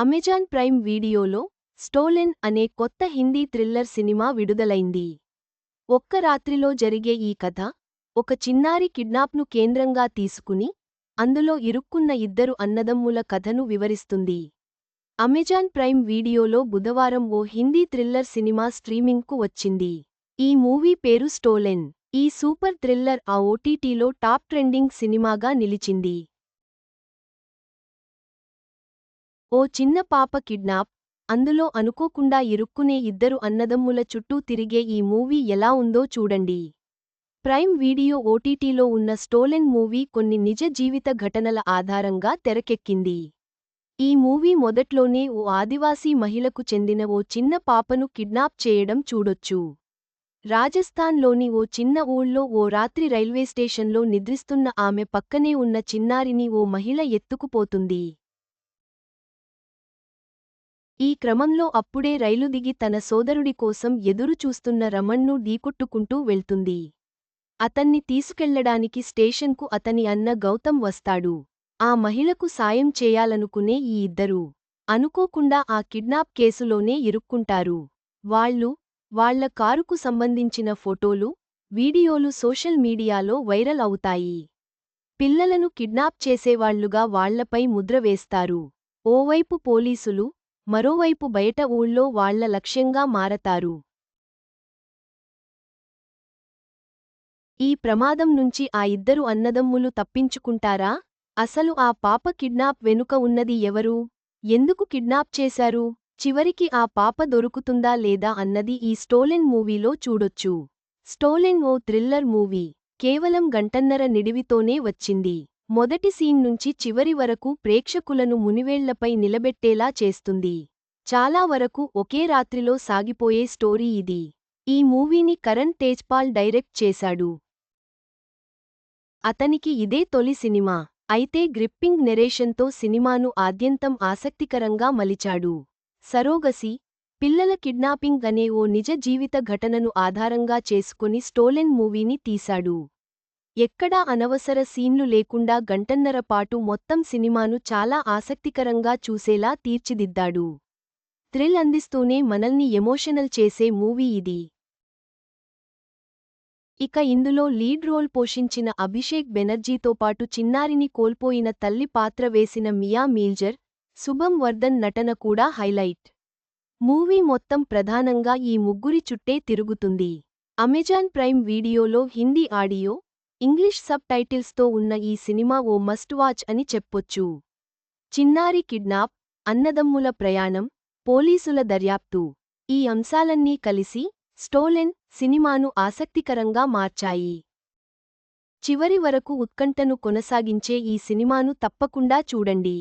Amazon Prime వీడియోలో stolen అనే కొత్త హిందీ థ్రిల్లర్ సినిమా విడుదలైంది. ఒక్క రాత్రిలో జరిగే ఈ కథ ఒక చిన్నారి కిడ్నాప్ను కేంద్రంగా తీసుకుని అందులో ఇరుక్కున్న ఇద్దరు అన్నదమ్ముల కథను వివరిస్తుంది. అమెజాన్ ప్రైమ్ వీడియోలో బుధవారం ఓ హిందీ థ్రిల్లర్ సినిమా స్ట్రీమింగ్కు వచ్చింది. ఈ మూవీ పేరు స్టోలెన్. ఈ సూపర్ థ్రిల్లర్ ఆ ఓటీటీలో టాప్ ట్రెండింగ్ సినిమాగా నిలిచింది. ఓ చిన్న పాప కిడ్నాప్. అందులో అనుకోకుండా ఇరుక్కునే ఇద్దరు అన్నదమ్ముల చుట్టూ తిరిగే ఈ మూవీ ఎలా ఉందో చూడండి. ప్రైమ్ వీడియో ఓటీటీలో ఉన్న స్టోలెన్ మూవీ కొన్ని నిజ జీవిత ఘటనల ఆధారంగా తెరకెక్కింది. ఈ మూవీ మొదట్లోనే ఓ ఆదివాసీ మహిళకు చెందిన ఓ చిన్న పాపను కిడ్నాప్ చేయడం చూడొచ్చు. రాజస్థాన్లోని ఓ చిన్న ఊళ్ళో ఓ రాత్రి రైల్వే స్టేషన్లో నిద్రిస్తున్న ఆమె పక్కనే ఉన్న చిన్నారిని ఓ మహిళ ఎత్తుకుపోతుంది. ఈ క్రమంలో అప్పుడే రైలు దిగి తన సోదరుడి కోసం ఎదురు చూస్తున్న రమణ్ను ఢీకొట్టుకుంటూ వెళ్తుంది. అతన్ని తీసుకెళ్ళడానికి స్టేషన్కు అతని అన్న గౌతమ్ వస్తాడు. ఆ మహిళకు సాయం చేయాలనుకునే ఈ ఇద్దరూ అనుకోకుండా ఆ కిడ్నాప్ కేసులోనే ఇరుక్కుంటారు. వాళ్ళు వాళ్ళ కారుకు సంబంధించిన ఫోటోలు వీడియోలు సోషల్ మీడియాలో వైరల్ అవుతాయి. పిల్లలను కిడ్నాప్ చేసేవాళ్ళుగా వాళ్ళపై ముద్ర వేస్తారు. ఓవైపు పోలీసులు మరోవైపు బయట ఊళ్ళో వాళ్ళ లక్ష్యంగా మారతారు. ఈ ప్రమాదం నుంచి ఆ ఇద్దరు అన్నదమ్ములు తప్పించుకుంటారా? అసలు ఆ పాప కిడ్నాప్ వెనుక ఉన్నది ఎవరు? ఎందుకు కిడ్నాప్ చేశారు? చివరికి ఆ పాప దొరుకుతుందా లేదా అన్నది ఈ స్టోలెన్ మూవీలో చూడొచ్చు. స్టోలెన్ ఓ థ్రిల్లర్ మూవీ. కేవలం గంటన్నర నిడివితోనే వచ్చింది. మొదటి సీన్ నుంచి చివరి వరకు ప్రేక్షకులను మునివేళ్ళపై నిలబెట్టేలా చేస్తుంది. చాలా వరకు ఒకే రాత్రిలో సాగిపోయే స్టోరీ ఇది. ఈ మూవీని కరణ్ తేజ్పాల్ డైరెక్ట్ చేశాడు. అతనికి ఇదే తొలి సినిమా. అయితే గ్రిప్పింగ్ నెరేషన్తో సినిమాను ఆద్యంతం ఆసక్తికరంగా మలిచాడు. సరోగసి పిల్లల కిడ్నాపింగ్ అనే ఓ నిజ జీవిత ఘటనను ఆధారంగా చేసుకుని స్టోలెన్ మూవీని తీశాడు. ఎక్కడా అనవసర సీన్లు లేకుండా గంటన్నర పాటు మొత్తం సినిమాను చాలా ఆసక్తికరంగా చూసేలా తీర్చిదిద్దాడు. థ్రిల్ అందిస్తూనే మనల్ని ఎమోషనల్ చేసే మూవీ ఇది. ఇక ఇందులో లీడ్ రోల్ పోషించిన అభిషేక్ బెనర్జీతో పాటు చిన్నారిని కోల్పోయిన తల్లి పాత్ర వేసిన మియా మీల్జర్ శుభం వర్ధన్ నటన కూడా హైలైట్. మూవీ మొత్తం ప్రధానంగా ఈ ముగ్గురి చుట్టే తిరుగుతుంది. అమెజాన్ ప్రైమ్ వీడియోలో హిందీ ఆడియో ఇంగ్లీష్ సబ్ టైటిల్స్తో ఉన్న ఈ సినిమా ఓ మస్ట్ వాచ్ అని చెప్పొచ్చు. చిన్నారి కిడ్నాప్ అన్నదమ్ముల ప్రయాణం పోలీసుల దర్యాప్తు ఈ అంశాలన్నీ కలిసి స్టోలెన్ సినిమాను ఆసక్తికరంగా మార్చాయి. చివరి వరకు ఉత్కంఠను కొనసాగించే ఈ సినిమాను తప్పకుండా చూడండి.